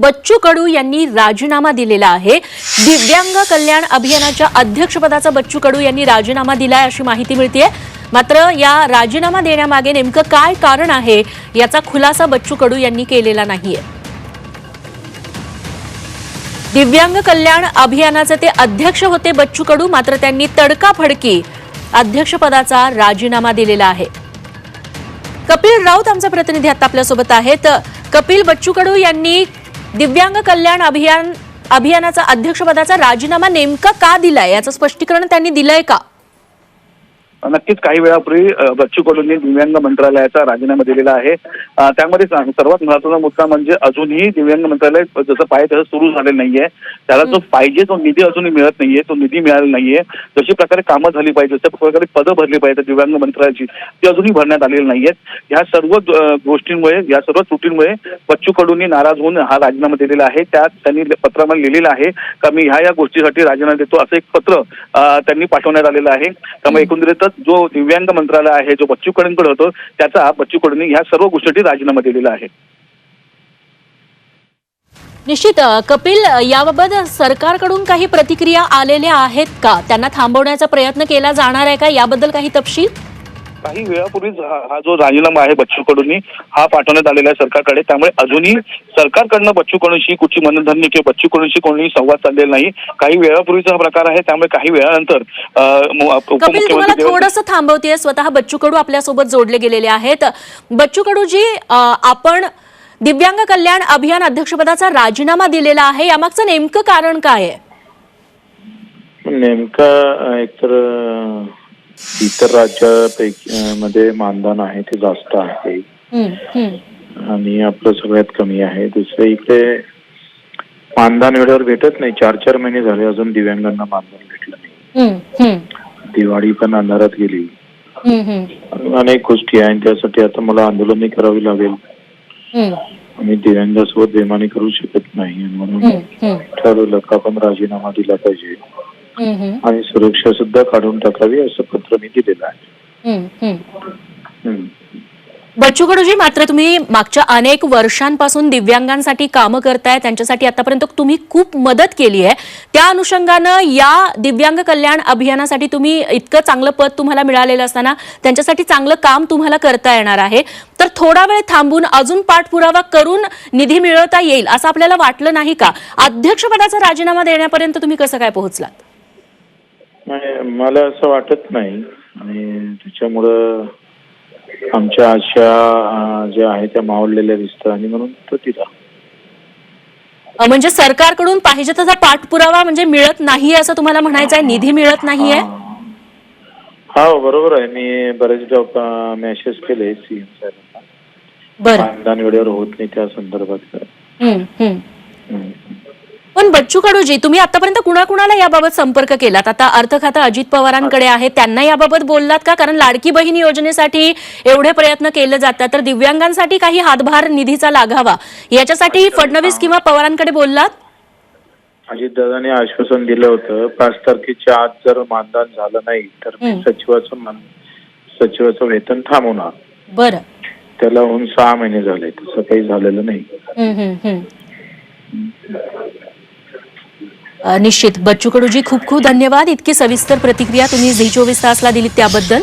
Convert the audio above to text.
बच्चू कडू यांनी राजीनामा दिलेला आहे. दिव्यांग कल्याण अभियानाच्या अध्यक्षपदाचा बच्चू कडू यांनी राजीनामा दिलाय अशी माहिती मिळतीये. मात्र या राजीनामा देण्यामागे नेमकं काय कारण आहे याचा खुलासा बच्चू कडू यांनी केलेला नाहीये. दिव्यांग कल्याण अभियानाचे ते अध्यक्ष होते बच्चू कडू मात्र त्यांनी तडकाफडकी अध्यक्षपदाचा राजीनामा दिलेला आहे. कपिल राऊत आमचा प्रतिनिधी आता आपल्यासोबत आहेत. कपिल बच्चू कडू यांनी दिव्यांग कल्याण अभियान अभियानाचा अध्यक्षपदाचा राजीनामा नेमका का दिलाय? याचं स्पष्टीकरण त्यांनी दिलंय का? नक्कीच काही वेळापूर्वी बच्चू कडूंनी दिव्यांग मंत्रालयाचा राजीनामा दिलेला आहे. त्यामध्ये सर्वात महत्त्वाचा मुद्दा म्हणजे अजूनही दिव्यांग मंत्रालय जसं पाहिजे तसं सुरू झालेलं नाहीये. त्याला जो पाहिजे तो निधी अजूनही मिळत नाहीये तो निधी मिळाला नाहीये. जशी प्रकारे कामं झाली पाहिजे जशा प्रकारे पदं भरली पाहिजे दिव्यांग मंत्रालयाची ती अजूनही भरण्यात आलेली नाहीयेत. ह्या सर्व गोष्टींमुळे या सर्व त्रुटींमुळे बच्चू कडूंनी नाराज होऊन हा राजीनामा दिलेला आहे. त्यात त्यांनी पत्रामध्ये लिहिलेलं आहे का मी ह्या या गोष्टीसाठी राजीनामा देतो असं एक पत्र त्यांनी पाठवण्यात आलेलं आहे. त्यामुळे एकंदरीतच जो दिव्यांग मंत्रालय आहे जो बच्चू कडूंकडे होतो त्याचा बच्चू कडूंनी ह्या सर्व गोष्टीसाठी राजीनामा दिलेला आहे. निश्चित कपिल याबाबत सरकारकडून काही प्रतिक्रिया आलेल्या आहेत का? त्यांना थांबवण्याचा प्रयत्न केला जाणार आहे का? याबद्दल काही तपशील? काही वेळापूर्वीच हा जो राजीनामा आहे बच्चू कडूंनी हा पाठवण्यात आलेला आहे सरकारकडे. त्यामुळे अजूनही सरकारकडनं बच्चू कडूंशी कुठची मनधन्य किंवा बच्चू कडूंशी कोणीही संवाद चाललेला नाही. काही वेळापूर्वीचा हा प्रकार आहे त्यामुळे काही वेळानंतर उपमुख्यमंत्री थोडंसं थांबवतेय स्वतः बच्चू कडू आपल्यासोबत जोडले गेलेले आहेत. बच्चू कडूजी अ, आपण दिव्यांग कल्याण अभियान अध्यक्षपदाचा राजीनामा दिलेला आहे. यामागचं नेमकं कारण काय आहे? नेमका एकतर इतर राज्यापैकी मध्ये मानधन आहे ते जास्त आहे. आणि आपलं सगळ्यात कमी आहे. दुसरं इकडे मानधन वेळेवर भेटत नाही. चार चार महिने झाले अजून दिव्यांगांना मानधन भेटलं नाही. दिवाळी पण अंधारात गेली. अनेक गोष्टी आहेत त्यासाठी आता मला आंदोलनही करावी लागेल. आम्ही दिव्यांगासोबत बेमानी करू शकत नाही. म्हणून ठरवलं का आपण राजीनामा दिला पाहिजे. आणि सुरक्षा सुद्धा काढून टाकावी असं पत्र मी दिलेलं आहे. बच्चू कडूजी मात्र तुम्ही मागच्या अनेक वर्षांपासून दिव्यांगांसाठी कामं करताय त्यांच्यासाठी आतापर्यंत तुम्ही खूप मदत केली आहे. त्या अनुषंगानं या दिव्यांग कल्याण अभियानासाठी तुम्ही इतकं चांगलं पद तुम्हाला मिळालेलं असताना त्यांच्यासाठी चांगलं काम तुम्हाला करता येणार आहे. तर थोडा वेळ थांबून अजून पाठपुरावा करून निधी मिळवता येईल असं आपल्याला वाटलं नाही का? अध्यक्षपदाचा राजीनामा देण्यापर्यंत तुम्ही कसं काय पोहोचलात? नाही मला असं वाटत नाही. आणि त्याच्यामुळं आमच्या आशा ज्या आहेत त्या मावळलेल्या दिसतात. आणि म्हणून तो अ, म्हणजे सरकारकडून पाहिजे तसा पाठपुरावा म्हणजे मिळत नाहीये असं तुम्हाला म्हणायचं आहे निधी मिळत नाहीये? हा. बरोबर आहे. मी बरेचदा मेसेज केले सीएम साहेबांना. बरं. मानधन वेळेवर होत नाही त्या संदर्भात. हम्म, हम्म. हम्म. पण बच्चू कडूजी तुम्ही आतापर्यंत कुणाकुणाला याबाबत संपर्क केलात? आता अर्थ खातं अजित पवारांकडे आहे त्यांना याबाबत बोललात का? कारण लाडकी बहीण योजनेसाठी एवढे प्रयत्न केले जातात तर दिव्यांगांसाठी काही हातभार निधीचा लागावा याच्यासाठी फडणवीस किंवा पवारांकडे बोललात? अजितदादांनी आश्वासन दिलं होतं पाच तारखेच्या आत जर मानधन झालं नाही तर मी. सचिवाचं मान सचिवाचं वेतन थांबवणार. बरं. त्याला होऊन सहा महिने झाले तसं काही झालेलं नाही हम्म, हम्म, हम्म. अ, निश्चित. बच्चू कडूजी खूप खूप धन्यवाद. इतकी सविस्तर प्रतिक्रिया तुम्ही झी चोवीस तासला दिलीत त्याबद्दल.